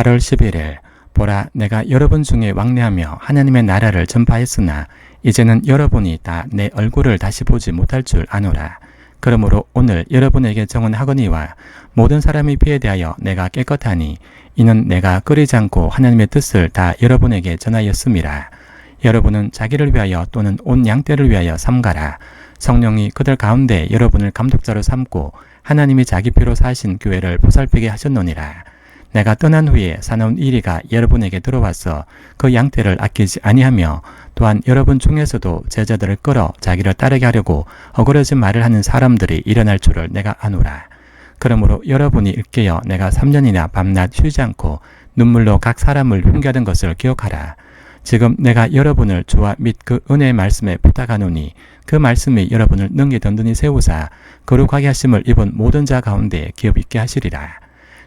8월 11일 보라 내가 여러분 중에 왕래하며 하나님의 나라를 전파했으나 이제는 여러분이 다 내 얼굴을 다시 보지 못할 줄 아노라. 그러므로 오늘 여러분에게 정언하거니와 모든 사람의 피에 대하여 내가 깨끗하니 이는 내가 끓이지 않고 하나님의 뜻을 다 여러분에게 전하였음이라. 여러분은 자기를 위하여 또는 온 양떼를 위하여 삼가라. 성령이 그들 가운데 여러분을 감독자로 삼고 하나님이 자기 피로 사신 교회를 보살피게 하셨노니라. 내가 떠난 후에 사나운 이리가 여러분에게 들어와서 그 양떼를 아끼지 아니하며 또한 여러분 중에서도 제자들을 끌어 자기를 따르게 하려고 어그러진 말을 하는 사람들이 일어날 줄을 내가 아노라. 그러므로 여러분이 일깨어 내가 3년이나 밤낮 쉬지 않고 눈물로 각 사람을 훈계하던 것을 기억하라. 지금 내가 여러분을 주와 및 그 은혜의 말씀에 부탁하노니 그 말씀이 여러분을 능히 든든히 세우사 거룩하게 하심을 입은 모든 자 가운데 기업 있게 하시리라.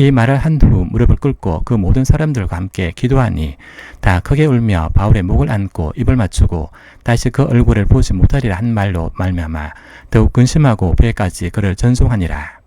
이 말을 한 후 무릎을 꿇고 그 모든 사람들과 함께 기도하니 다 크게 울며 바울의 목을 안고 입을 맞추고 다시 그 얼굴을 보지 못하리라 한 말로 말미암아 더욱 근심하고 배까지 그를 전송하니라.